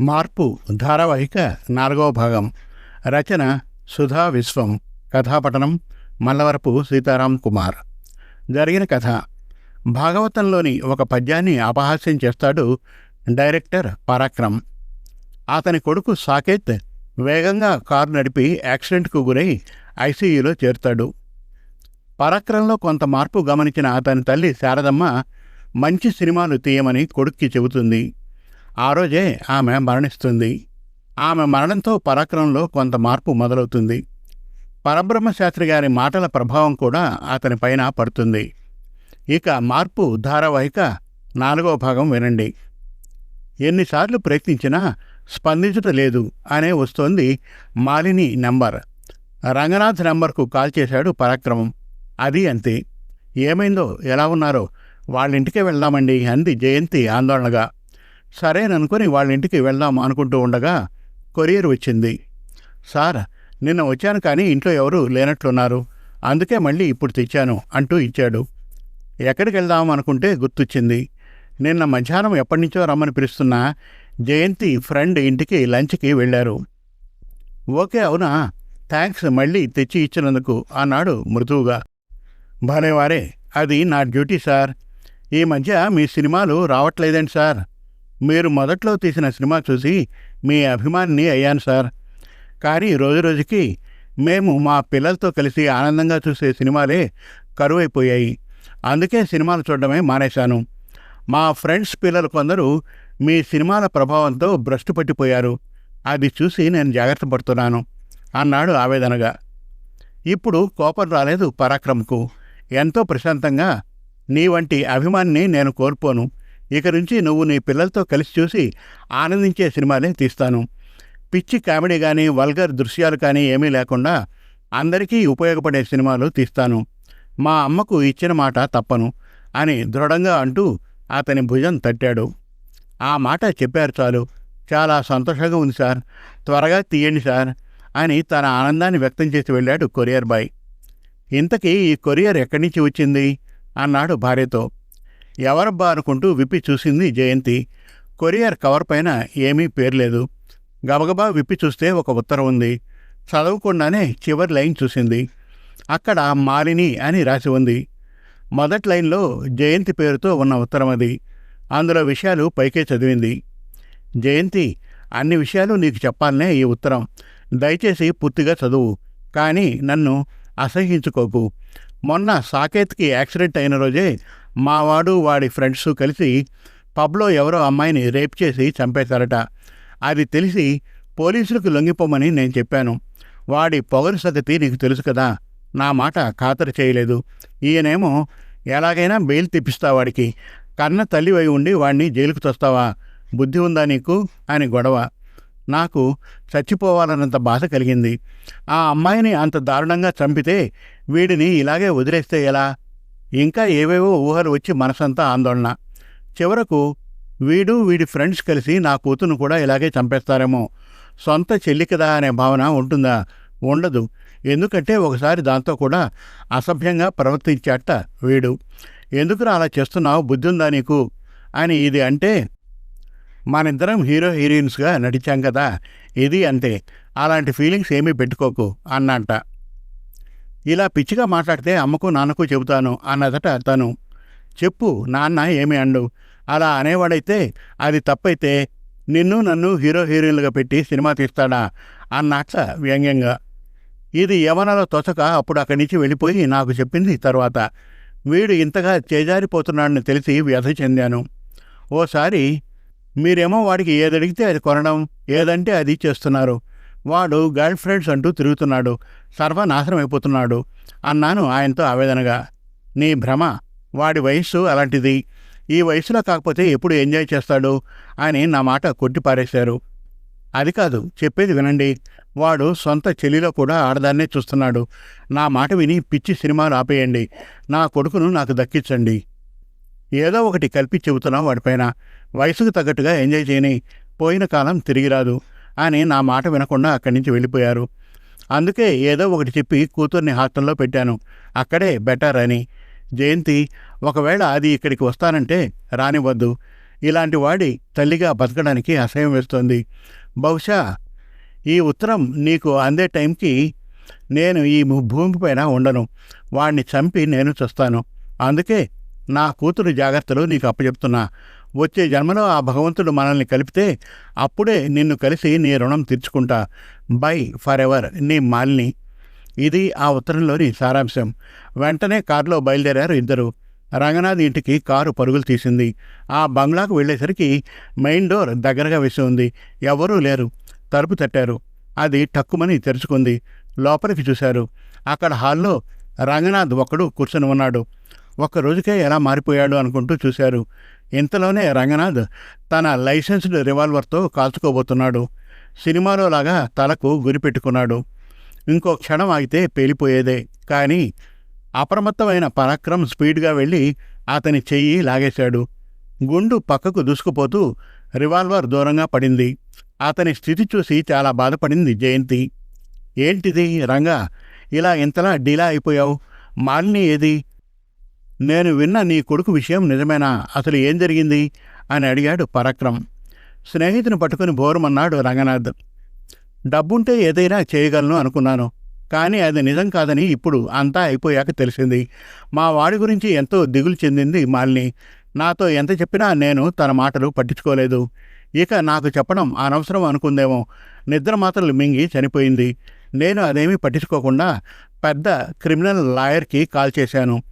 మార్పు ధారావాహిక నాలుగవ భాగం. రచన సుధా విశ్వం. కథాపఠనం మల్లవరపు సీతారాం కుమార్. జరిగిన కథ. భాగవతంలోని ఒక పద్యాన్ని అపహాస్యం చేస్తాడు డైరెక్టర్ పరాక్రమ్. అతని కొడుకు సాకేత్ వేగంగా కారు నడిపి యాక్సిడెంట్కు గురై ఐసీయూలో చేరుతాడు. పరాక్రమ్లో కొంత మార్పు గమనించిన అతని తల్లి శారదమ్మ మంచి సినిమాలు తీయమని కొడుక్కి చెబుతుంది. ఆ రోజే ఆమె మరణిస్తుంది. ఆమె మరణంతో పరాక్రమంలో కొంత మార్పు మొదలవుతుంది. పరబ్రహ్మశాస్త్రి గారి మాటల ప్రభావం కూడా అతని పైన పడుతుంది. ఇక మార్పు ధారావాహిక నాలుగవ భాగం వినండి. ఎన్నిసార్లు ప్రయత్నించినా స్పందించట లేదు అనే వస్తోంది మాలిని నెంబర్. రంగనాథ్ నంబర్కు కాల్ చేశాడు పరాక్రమం. అది అంతే. ఏమైందో ఎలా ఉన్నారో వాళ్ళింటికే వెళ్దామండి అంది జయంతి ఆందోళనగా. సరేననుకుని వాళ్ళ ఇంటికి వెళ్దాం అనుకుంటూ ఉండగా కొరియర్ వచ్చింది. సార్ నిన్న వచ్చాను కానీ ఇంట్లో ఎవరు లేనట్లున్నారు. అందుకే మళ్ళీ ఇప్పుడు తెచ్చాను అంటూ ఇచ్చాడు. ఎక్కడికి వెళ్దాం అనుకుంటే గుర్తొచ్చింది. నిన్న మధ్యాహ్నం ఎప్పటి నుంచో రమ్మని పిలుస్తున్న జయంతి ఫ్రెండ్ ఇంటికి లంచ్కి వెళ్ళారు. ఓకే అవునా? థ్యాంక్స్ మళ్ళీ తెచ్చి ఇచ్చినందుకు అన్నాడు మృదువుగా. భలేవారే అది నా డ్యూటీ సార్. ఈ మధ్య మీ సినిమాలు రావట్లేదండి సార్? మీరు మొదట్లో తీసిన సినిమా చూసి మీ అభిమానిని అయ్యాను సార్. కానీ రోజు రోజుకి మేము మా పిల్లలతో కలిసి ఆనందంగా చూసే సినిమాలే కరువైపోయాయి. అందుకే సినిమాలు చూడడమే మానేశాను. మా ఫ్రెండ్స్ పిల్లలు కొందరు మీ సినిమాల ప్రభావంతో భ్రష్టు పట్టిపోయారు. అది చూసి నేను జాగ్రత్త పడుతున్నాను అన్నాడు ఆవేదనగా. ఇప్పుడు కోపం రాలేదు పరాక్రమ్కు. ఎంతో ప్రశాంతంగా నీ వంటి అభిమానిని నేను కోల్పోను. ఇక నుంచి నువ్వు నీ పిల్లలతో కలిసి చూసి ఆనందించే సినిమాలే తీస్తాను. పిచ్చి కామెడీ కానీ వల్గర్ దృశ్యాలు కానీ ఏమీ లేకుండా అందరికీ ఉపయోగపడే సినిమాలు తీస్తాను. మా అమ్మకు ఇచ్చిన మాట తప్పను అని దృఢంగా అంటూ అతని భుజం తట్టాడు. ఆ మాట చెప్పారు చాలు. చాలా సంతోషంగా ఉంది సార్. త్వరగా తీయండి సార్ అని తన ఆనందాన్ని వ్యక్తం చేసి వెళ్ళాడు కొరియర్ బాయ్. ఇంతకీ ఈ కొరియర్ ఎక్కడి నుంచి వచ్చింది? అన్నాడు భార్యతో. ఎవరబ్బా అనుకుంటూ విప్పి చూసింది జయంతి. కొరియర్ కవర్ పైన ఏమీ పేర్లేదు గబగబా విప్పి చూస్తే ఒక ఉత్తరం ఉంది. చదవకుండానే చివరి లైన్ చూసింది. అక్కడ మాలిని అని రాసి ఉంది. మొదటి లైన్లో జయంతి పేరుతో ఉన్న ఉత్తరం అది. అందులో విషయాలు పైకే చదివింది. జయంతి అన్ని విషయాలు నీకు చెప్పాలనే ఈ ఉత్తరం. దయచేసి పూర్తిగా చదువు. కానీ నన్ను అసహించుకోకు మొన్న సాకేత్కి యాక్సిడెంట్ అయిన రోజే మావాడు వాడి ఫ్రెండ్స్ కలిసి పబ్లో ఎవరో అమ్మాయిని రేప్ చేసి చంపేశారట. అది తెలిసి పోలీసులకు లొంగిపోమని నేను చెప్పాను. వాడి పొగరు సగతి నీకు తెలుసు కదా నా మాట ఖాతరు చేయలేదు. ఈయనేమో ఎలాగైనా బెయిల్ తెప్పిస్తా వాడికి. కన్న తల్లివై ఉండి వాడిని జైలుకు తొస్తావా? బుద్ధి ఉందా నీకు? అని గొడవ. నాకు చచ్చిపోవాలన్నంత బాధ కలిగింది. ఆ అమ్మాయిని అంత దారుణంగా చంపితే వీడిని ఇలాగే వదిలేస్తే ఎలా? ఇంకా ఏవేవో ఊహలు వచ్చి మనసంతా ఆందోళన. చివరకు వీడు వీడి ఫ్రెండ్స్ కలిసి నా కూతురును కూడా ఇలాగే చంపేస్తారేమో. సొంత చెల్లి కదా అనే భావన ఉంటుందా? ఉండదు. ఎందుకంటే ఒకసారి దాంతో కూడా అసభ్యంగా ప్రవర్తించాట వీడు. ఎందుకురా అలా చేస్తున్నావు? బుద్ధి ఉందా నీకు? అని ఇది అంటే మనిద్దరం హీరో హీరోయిన్స్గా నడిచాం కదా ఇది అంతే. అలాంటి ఫీలింగ్స్ ఏమీ పెట్టుకోకు అన్నంట. ఇలా పిచ్చిగా మాట్లాడితే అమ్మకు నాన్నకు చెబుతాను అన్నదట తను. చెప్పు నాన్న ఏమి అండు అలా అనేవాడైతే అది తప్పైతే నిన్ను నన్ను హీరో హీరోయిన్లుగా పెట్టి సినిమా తీస్తాడా అన్నట్ల వ్యంగ్యంగా. ఇది యవనలో తొచక అప్పుడు అక్కడి నుంచి వెళ్ళిపోయి నాకు చెప్పింది తర్వాత. వీడు ఇంతగా చేజారిపోతున్నాడని తెలిసి వ్యధ చెందాను. ఓసారి మీరేమో వాడికి ఏదడిగితే అది కొనడం ఏదంటే అది చేస్తున్నారు. వాడు గర్ల్ ఫ్రెండ్స్ అంటూ తిరుగుతున్నాడు సర్వనాశనం అయిపోతున్నాడు అన్నాను ఆయనతో ఆవేదనగా. నీ భ్రమ వాడి వయస్సు అలాంటిది. ఈ వయసులో కాకపోతే ఎప్పుడు ఎంజాయ్ చేస్తాడు అని నా మాట కొట్టిపారేశారు. అది కాదు చెప్పేది వినండి. వాడు సొంత చెల్లిలో కూడా ఆడదాన్నే చూస్తున్నాడు. నా మాట విని పిచ్చి సినిమాలు ఆపేయండి. నా కొడుకును నాకు దక్కించండి. ఏదో ఒకటి కలిపి చెబుతున్నాం వాడిపైన వయసుకు తగ్గట్టుగా ఎంజాయ్ చేయని పోయిన కాలం తిరిగి రాదు అని నా మాట వినకుండా అక్కడి నుంచి వెళ్ళిపోయారు. అందుకే ఏదో ఒకటి చెప్పి కూతుర్ని హాస్టల్లో పెట్టాను. అక్కడే బెటర్ అని. జయంతి ఒకవేళ అది ఇక్కడికి వస్తానంటే రానివ్వద్దు. ఇలాంటి వాడి తల్లిగా బతకడానికి అసహ్యం వేస్తోంది. బహుశా ఈ ఉత్తరం నీకు అందే టైంకి నేను ఈ భూమిపైన ఉండను. వాడిని చంపి నేను చూస్తాను. అందుకే నా కూతురు జాగ్రత్తలు నీకు అప్పచెప్తున్నా. వచ్చే జన్మలో ఆ భగవంతుడు మనల్ని కలిపితే అప్పుడే నిన్ను కలిసి నీ రుణం తీర్చుకుంటా. బై ఫర్ ఎవర్ నీ మాలిని. ఇది ఆ ఉత్తరంలోని సారాంశం. వెంటనే కారులో బయలుదేరారు ఇద్దరు. రంగనాథ్ ఇంటికి కారు పరుగులు తీసింది. ఆ బంగ్లాకు వెళ్ళేసరికి మెయిన్ డోర్ దగ్గరగా వేసి ఉంది. ఎవరూ లేరు. తలుపు తట్టారు. అది టక్కుమని తెరుచుకుంది. లోపలికి చూశారు. అక్కడ హాల్లో రంగనాథ్ ఒక్కడు కూర్చొని ఉన్నాడు. ఒక్క రోజుకే ఎలా మారిపోయాడు అనుకుంటూ చూశారు. ఇంతలోనే రంగనాథ్ తన లైసెన్స్డ్ రివాల్వర్తో కాల్చుకోబోతున్నాడు. సినిమాలో లాగా తలకు గురిపెట్టుకున్నాడు ఇంకో క్షణం ఆగితే పేలిపోయేదే. కానీ అప్రమత్తమైన పరాక్రమ్ స్పీడ్గా వెళ్ళి అతని చెయ్యి లాగేశాడు. గుండు పక్కకు దూసుకుపోతూ రివాల్వర్ దూరంగా పడింది. అతని స్థితి చూసి చాలా బాధపడింది జయంతి. ఏంటిది రంగా? ఇలా ఇంతలా డీలా అయిపోయావు? మాలిని ఏది? నేను విన్న నీ కొడుకు విషయం నిజమేనా? అసలు ఏం జరిగింది? అని అడిగాడు పరాక్రమ్. స్నేహితుని పట్టుకుని బోరమన్నాడు రంగనాథ్. డబ్బుంటే ఏదైనా చేయగలను అనుకున్నాను కానీ అది నిజం కాదని ఇప్పుడు అంతా అయిపోయాక తెలిసింది. మా వాడి గురించి ఎంతో దిగులు చెందింది మాలిని. నాతో ఎంత చెప్పినా నేను తన మాటలు పట్టించుకోలేదు. ఇక నాకు చెప్పడం అనవసరం అనుకుందేమో. నిద్ర మాత్రలు మింగి చనిపోయింది. నేను అదేమీ పట్టించుకోకుండా పెద్ద క్రిమినల్ లాయర్కి కాల్ చేశాను.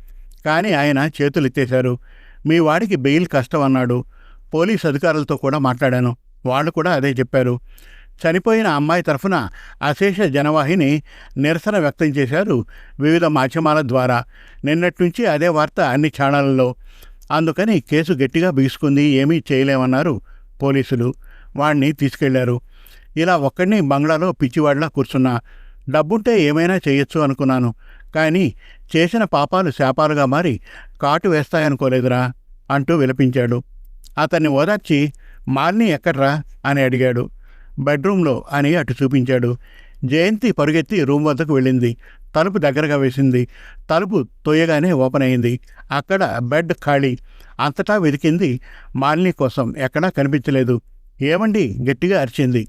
కానీ ఆయన చేతులు ఎత్తేశారు మీ వాడికి బెయిల్ కష్టం అన్నాడు పోలీస్ అధికారులతో కూడా మాట్లాడాను. వాళ్ళు కూడా అదే చెప్పారు. చనిపోయిన అమ్మాయి తరఫున అశేష జనవాహిని నిరసన వ్యక్తం చేశారు వివిధ మాధ్యమాల ద్వారా. నిన్నటి నుంచి అదే వార్త అన్ని ఛానళ్ళలో. అందుకని కేసు గట్టిగా బిగుసుకుంది ఏమీ చేయలేమన్నారు పోలీసులు. వాణ్ణి తీసుకెళ్ళారు. ఇలా ఒక్కడిని బంగ్లాలో పిచ్చివాడిలా కూర్చున్నా. డబ్బుంటే ఏమైనా చేయొచ్చు అనుకున్నాను. కానీ చేసిన పాపాలు శాపాలుగా మారి కాటు వేస్తాయనుకోలేదురా అంటూ విలపించాడు. అతన్ని ఓదార్చి మాలిని ఎక్కడ్రా? అని అడిగాడు. బెడ్రూమ్లో అని అటు చూపించాడు. జయంతి పరుగెత్తి రూమ్ వద్దకు వెళ్ళింది. తలుపు దగ్గరగా వేసింది. తలుపు తొయ్యగానే ఓపెన్ అయింది. అక్కడ బెడ్ ఖాళీ. అంతటా వెతికింది మాలిని కోసం ఎక్కడా కనిపించలేదు. ఏమండి? గట్టిగా అరిచింది.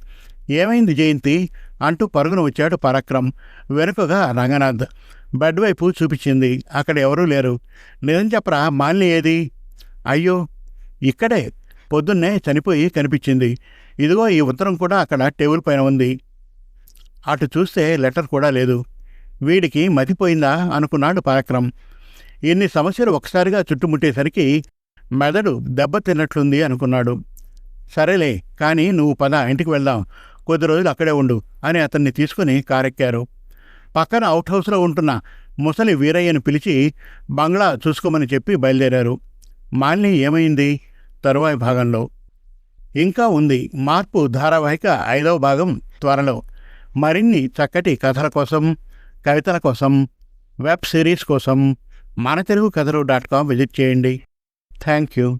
ఏమైంది జయంతి? అంటూ పరుగున వచ్చాడు పరాక్రమ్. వెనుకగా రంగనాథ్. బెడ్ వైపు చూపించింది. అక్కడ ఎవరూ లేరు. నిజం చెప్పరా మాలిని ఏది? అయ్యో ఇక్కడే. పొద్దున్నే చనిపోయి కనిపించింది. ఇదిగో ఈ ఉత్తరం కూడా అక్కడ టేబుల్ పైన ఉంది. అటు చూస్తే లెటర్ కూడా లేదు. వీడికి మతిపోయిందా అనుకున్నాడు పరాక్రమ్. ఇన్ని సమస్యలు ఒకసారిగా చుట్టుముట్టేసరికి మెదడు దెబ్బతిన్నట్లుంది అనుకున్నాడు. సరేలే కానీ నువ్వు పద ఇంటికి వెళ్దాం. కొద్ది రోజులు అక్కడే ఉండు అని అతన్ని తీసుకుని కారెక్కారు. పక్కన అవుట్ హౌస్లో ఉంటున్న ముసలి వీరయ్యను పిలిచి బంగ్లా చూసుకోమని చెప్పి బయలుదేరారు. మాలిని ఏమైంది? తరువాయి భాగంలో. ఇంకా ఉంది. మార్పు ధారావాహిక ఐదవ భాగం త్వరలో. మరిన్ని చక్కటి కథల కోసం కవితల కోసం వెబ్ సిరీస్ కోసం మన Telugu Kathalu dot com visit చేయండి. Thank you